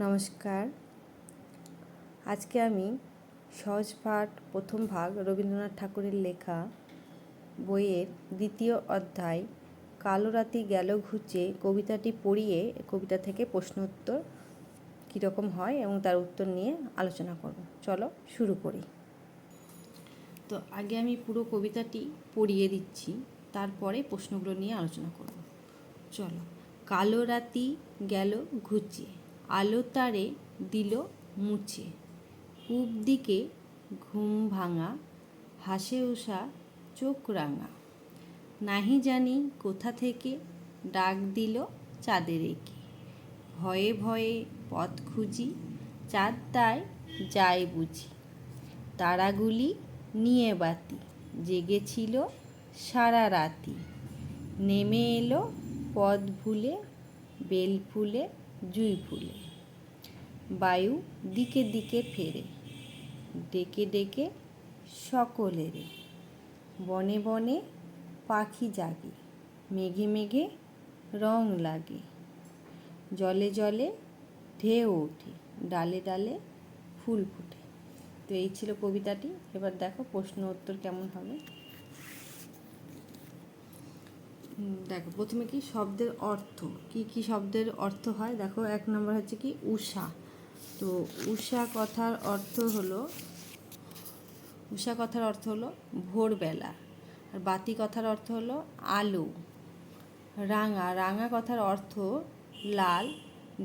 নমস্কার। আজকে আমি সহজ পাঠ প্রথম ভাগ রবীন্দ্রনাথ ঠাকুরের লেখা বইয়ের দ্বিতীয় অধ্যায় কালো রাতি গেল ঘুচে কবিতাটি পড়িয়ে কবিতা থেকে প্রশ্ন উত্তর কীরকম হয় এবং তার উত্তর নিয়ে আলোচনা করব। চলো শুরু করি। তো আগে আমি পুরো কবিতাটি পড়িয়ে দিচ্ছি, তারপরে প্রশ্নগুলো নিয়ে আলোচনা করব। চলো, কালো রাতি গেল ঘুচে আলো তারে দিল মুছে। পূব দিকে ঘুম ভাঙা, হাসে উষা চোখ রাঙা। নাহি জানি কোথা থেকে ডাক দিল চাঁদের একে। ভয়ে ভয়ে পথ খুঁজি, চাঁদ তাই যায় বুঝি। তারাগুলি নিয়ে বাতি, জেগেছিল সারা রাতি। নেমে এলো পথ ভুলে, বেল ফুলে জুই ফুলে। বায়ু দিকে দিকে ফেরে, ডেকে ডেকে সকলেরে। বনে বনে পাখি জাগে, মেঘে মেঘে রং লাগে। জলে জলে ঢেউ ওঠে, ডালে ডালে ফুল ফুটে। তো এই ছিল কবিতাটি। এবার দেখো প্রশ্ন উত্তর কেমন হবে। দেখো, প্রথমে কি শব্দের অর্থ? কি কি শব্দের অর্থ হয়? দেখো, এক নম্বর হচ্ছে কি উষা। তো উষা কথার অর্থ হলো, উষা কথার অর্থ হলো ভোরবেলা। আর বাতি কথার অর্থ হলো আলো। রাঙা রাঙা কথার অর্থ লাল,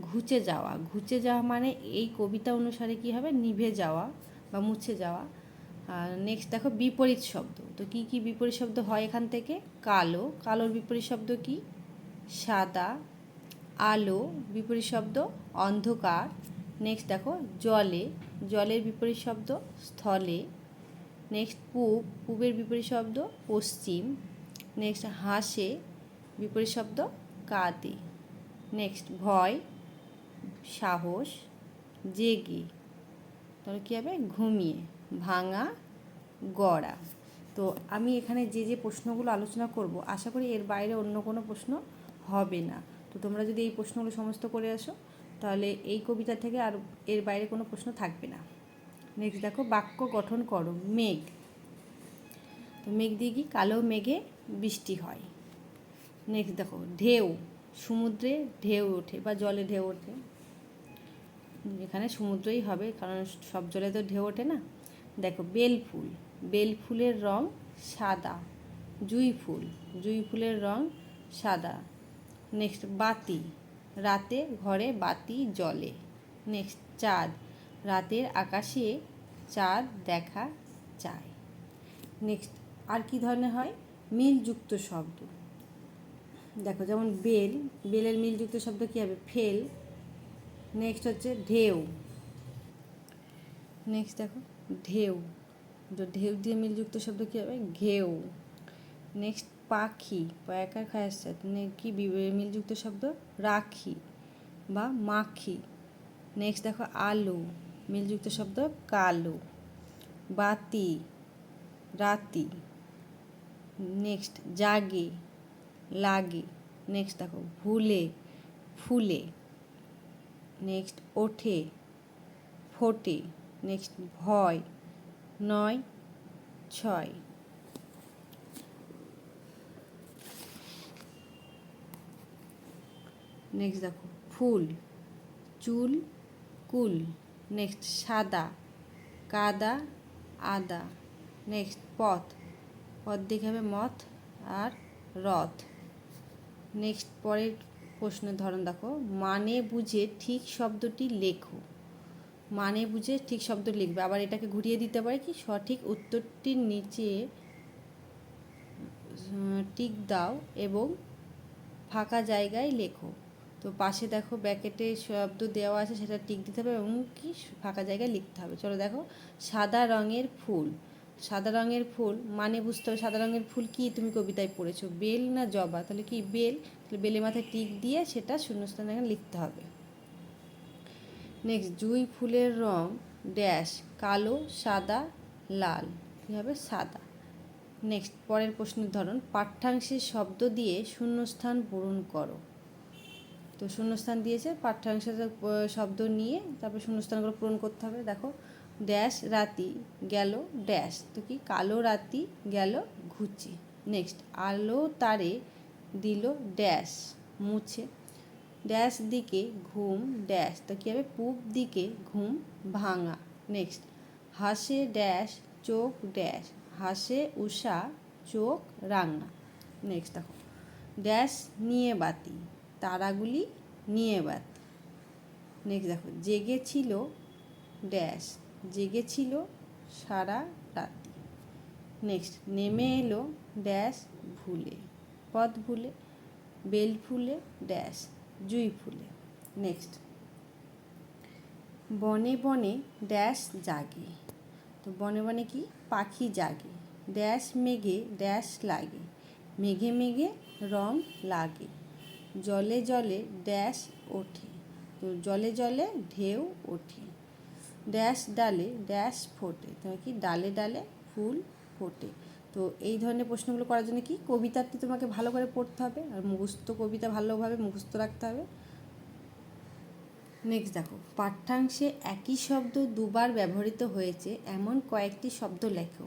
ঘুচে যাওয়া। ঘুচে যাওয়া মানে এই কবিতা অনুসারে কি হবে? নিভে যাওয়া বা মুছে যাওয়া। আর নেক্সট দেখো বিপরীত শব্দ। তো কি কি বিপরীত শব্দ হয় এখান থেকে? কালো। কালোর বিপরীত শব্দ কি? সাদা। আলো। বিপরীত শব্দ অন্ধকার। নেক্সট দেখো জলে। জলের বিপরীত শব্দ স্থলে। নেক্সট পূব। পূবের বিপরীত শব্দ পশ্চিম। নেক্সট হাসে। বিপরীত শব্দ কাঁদে। নেক্সট ভয়। সাহস। জেগে। তাহলে কী হবে? ঘুমিয়ে। ভাঙা গড়া। তো আমি এখানে যে যে প্রশ্নগুলো আলোচনা করব, আশা করি এর বাইরে অন্য কোনো প্রশ্ন হবে না। তো তোমরা যদি এই প্রশ্নগুলো সমস্ত করে আসো, তাহলে এই কবিতা থেকে আর এর বাইরে কোনো প্রশ্ন থাকবে না। নেক্সট দেখো, বাক্য গঠন করো, মেঘ। তো মেঘ দিয়ে কি? কালো মেঘে বৃষ্টি হয়। নেক্সট দেখো, ঢেউ, সমুদ্রে ঢেউ ওঠে বা জলে ঢেউ ওঠে। এখানে সমুদ্রই হবে, কারণ সব জলে তো ঢেউ ওঠে না। দেখো, বেল ফুল। বেল ফুলের রং সাদা। জুঁই ফুল। জুঁই ফুলের রং সাদা। নেক্সট বাতি। রাতে ঘরে বাতি জ্বলে। নেক্সট চাঁদ। রাতের আকাশে চাঁদ দেখা যায়। নেক্সট আর কি ধরনের হয়? মিলযুক্ত শব্দ। দেখো, যেমন বেল। বেলের মিলযুক্ত শব্দ কী হবে? ফেল। নেক্সট হচ্ছে ঢেউ। নেক্সট দেখো, ঢেউ। ঢেউ দিয়ে মিলযুক্ত শব্দ কী হবে? ঘেউ। নেক্সট পাখি। পয়াকার খায় আসছে। কি মিলযুক্ত শব্দ? রাখি বা মাখি। নেক্সট দেখো, আলো। মিলযুক্ত শব্দ, কালো। বাতি। রাতি। নেক্সট জাগে। লাগে। নেক্সট দেখো, ভুলে। ফুলে। নেক্সট ওঠে। ফোটে। নেক্সট ভয়। নয়, ছয়। নেক্সট দেখো, ফুল, চুল, কুল। নেক্সট, সাদা, কাদা, আদা। নেক্সট, পথ। পথ দেখে হবে মথ আর রথ। নেক্সট পরের প্রশ্নের ধরন দেখো। মানে বুঝে ঠিক শব্দটি লেখো। মানে বুঝে ঠিক শব্দ লিখবে। আবার এটাকে ঘুরিয়ে দিতে পারে কি? সঠিক উত্তরটির নিচে টিক দাও এবং ফাঁকা জায়গায় লেখো। তো পাশে দেখো ব্যাকেটে শব্দ দেওয়া আছে, সেটা টিক দিতে হবে এবং কি? ফাঁকা জায়গায় লিখতে হবে। চলো দেখো, সাদা রঙের ফুল। সাদা রঙের ফুল মানে বুঝতে হবে সাদা রঙের ফুল কি তুমি কবিতায় পড়েছো। বেল না জবা? তাহলে কি বেল? তাহলে বেলের মাথায় টিক দিয়ে সেটা শূন্যস্থানে লিখতে হবে। নেক্সট জুঁই ফুলের রং ড্যাশ কালো, সাদা, লাল। কী হবে? সাদা। নেক্সট পরের প্রশ্নের ধরন, পাঠ্যাংশের শব্দ দিয়ে শূন্যস্থান পূরণ করো। তো শূন্যস্থান দিয়েছে, পাঠ্যাংশের শব্দ নিয়ে তারপর শূন্যস্থানগুলো পূরণ করতে হবে। দেখো ড্যাশ রাতি, গেল ড্যাশ তো কি? কালো, রাতি, গেল, ঘুচে। নেক্সট আলো, তারে দিল ড্যাশ মুছে। ড্যাশ দিকে ঘুম, ড্যাশ। তো কী হবে? পূব দিকে ঘুম ভাঙা। নেক্সট। হাসে ড্যাশ, চোখ ড্যাশ। হাসে উষা, চোখ রাঙা। নেক্সট দেখো। ড্যাশ নিয়ে বাতি, তারাগুলি নিয়ে বাতি। নেক্সট দেখো। জেগেছিল ড্যাশ, জেগেছিল সারা রাতি নেক্সট। নেমে এলো ড্যাশ ভুলে, পথ ভুলে, বেল ফুলে ড্যাশ। জুই ফুলে। নেক্সট। বনে বনে ড্যাশ জাগে। তো বনে বনে কি? পাখি জাগে। ড্যাশ মেঘে ড্যাশ লাগে। মেঘে মেঘে রং লাগে। জলে জলে ড্যাশ ওঠে। তো জলে জলে ঢেউ ওঠে। ড্যাশ ডালে ড্যাশ ফোটে। তো কি? ডালে ডালে ফুল ফোটে। তো এই ধরনের প্রশ্নগুলো করার জন্য কি কবিতাটি তোমাকে ভালো করে পড়তে হবে আর মুখস্থ কবিতা ভালোভাবে মুখস্থ রাখতে হবে। নেক্সট দেখো, পাঠ্যাংশে একই শব্দ দুবার ব্যবহৃত হয়েছে, এমন কয়েকটি শব্দ লেখো।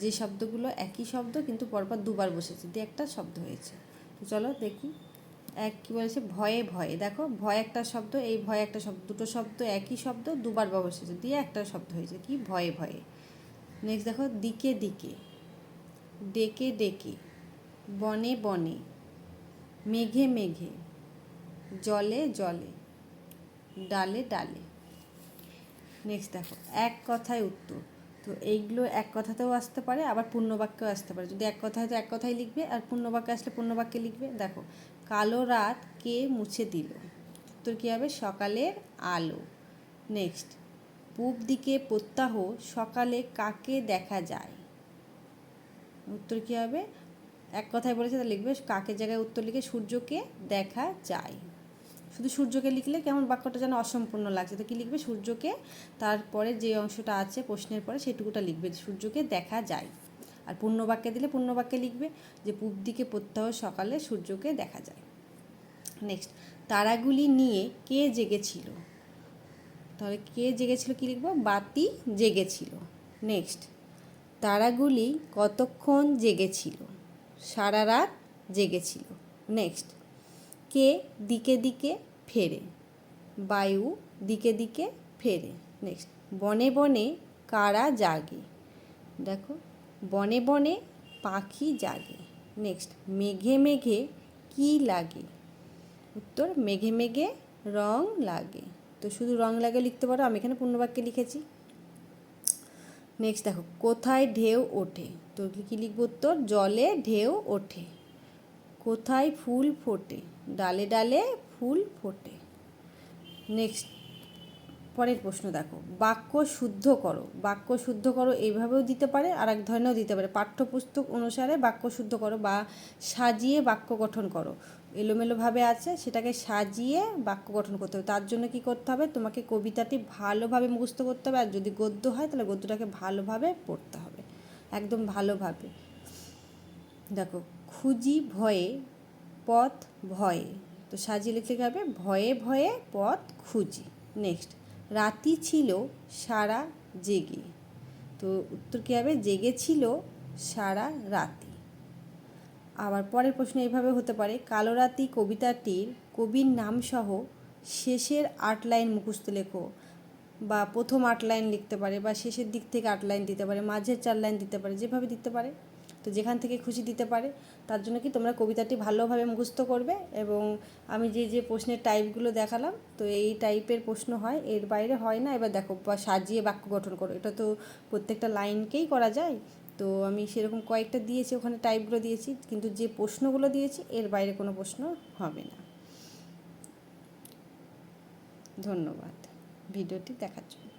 যে শব্দগুলো একই শব্দ কিন্তু পরপর দুবার বসেছে, দিয়ে একটা শব্দ হয়েছে। তো চলো দেখি, এক কী বলেছে? ভয়ে ভয়ে। দেখো, ভয় একটা শব্দ, এই ভয় একটা শব্দ, দুটো শব্দ একই শব্দ দুবার বসেছে দিয়ে একটা শব্দ হয়েছে, কি? ভয়ে ভয়ে। নেক্সট দেখো, দিকে দিকে। ডেকে ডেকে, বনে বনে, মেঘে মেঘে, জলে জলে, ডালে ডালে। নেক্সট দেখো, এক কথায় উত্তর। তো এইগুলো এক কথাতেও আসতে পারে, আবার পূর্ণবাক্যেও আসতে পারে। যদি এক কথায় তো এক কথাই লিখবে, আর পূর্ণবাক্যে আসলে পূর্ণবাক্যে লিখবে, দেখো, কালো রাত কে মুছে দিল? উত্তর কী হবে? সকালের আলো। নেক্সট পূব দিকে প্রত্যাহ সকালে কাকে দেখা যায়? উত্তর কী হবে? এক কথায় বলেছে, তা লিখবে, কাকের জায়গায় উত্তর লিখে সূর্যকে দেখা যায়। শুধু সূর্যকে লিখলে কেমন বাক্যটা যেন অসম্পূর্ণ লাগছে। তো কী লিখবে? সূর্যকে, তারপরে যে অংশটা আছে প্রশ্নের পরে সেটুকুটা লিখবে, সূর্যকে দেখা যায়। আর পূর্ণবাক্যে দিলে পূর্ণবাক্যে লিখবে যে, পূব দিকে প্রত্যাহ সকালে সূর্যকে দেখা যায়। নেক্সট, তারাগুলি নিয়ে কে জেগেছিল? তাহলে কে জেগেছিল, কী লিখব? বাতি জেগেছিল। নেক্সট তারাগুলি কতক্ষণ জেগেছিল? সারা রাত জেগেছিল। নেক্সট। কে দিকে দিকে ফেরে? বায়ু দিকে দিকে ফেরে। নেক্সট। বনে বনে কারা জাগে? দেখো, বনে বনে পাখি জাগে। নেক্সট। মেঘে মেঘে কি লাগে? উত্তর, মেঘে মেঘে রং লাগে। তো শুধু রং লাগে লিখতে পারো? আমি এখানে পূর্ণবাক্যে লিখেছি। নেক্সট দেখো, কোথায় ঢেউ ওঠে? তো কী লিখব উত্তর? জলে ঢেউ ওঠে। কোথায় ফুল ফোটে? ডালে ডালে ফুল ফোটে। নেক্সট পরের প্রশ্ন দেখো, বাক্য শুদ্ধ করো। বাক্য শুদ্ধ করো এইভাবেও দিতে পারে আর এক ধরনেরও দিতে পারে। পাঠ্যপুস্তক অনুসারে বাক্য শুদ্ধ করো বা সাজিয়ে বাক্য গঠন করো। এলোমেলোভাবে আছে, সেটাকে সাজিয়ে বাক্য গঠন করতে হবে। তার জন্য কি করতে হবে? তোমাকে কবিতাটি ভালোভাবে মুখস্থ করতে হবে, আর যদি গদ্য হয়, তাহলে গদ্যটাকে ভালোভাবে পড়তে হবে। একদম ভালোভাবে। দেখো, খুঁজি ভয়ে, পথ ভয়ে। তো সাজিয়ে লিখতে হবে? ভয়ে ভয়ে পথ খুঁজি। নেক্সট রাতি ছিল সারা জেগে। তো উত্তর কী হবে? জেগেছিল সারা রাতি আবার পরের প্রশ্ন এইভাবে হতে পারে, কালো রাতি কবিতাটির কবির নামসহ শেষের আট লাইন মুখস্থ লেখো বা প্রথম আট লাইন লিখতে পারে বা শেষের দিক থেকে আট লাইন দিতে পারে, মাঝের চার লাইন দিতে পারে, যেভাবে দিতে পারে। তো যেখান থেকে খুশি দিতে পারে, তার জন্য কি তোমরা কবিতাটি ভালোভাবে মুখস্থ করবে? এবং আমি যে যে প্রশ্নের টাইপগুলো দেখালাম, তো এই টাইপের প্রশ্ন হয়, এর বাইরে হয় না? এবার দেখো, বা সাজিয়ে বাক্য গঠন করো। এটা তো প্রত্যেকটা লাইনকেই করা যায়। তো আমি সেরকম কয়েকটা দিয়েছি, ওখানে টাইপগুলো দিয়েছি, কিন্তু যে প্রশ্নগুলো দিয়েছি, এর বাইরে কোনো প্রশ্ন হবে না। ধন্যবাদ। ভিডিওটি দেখার জন্য।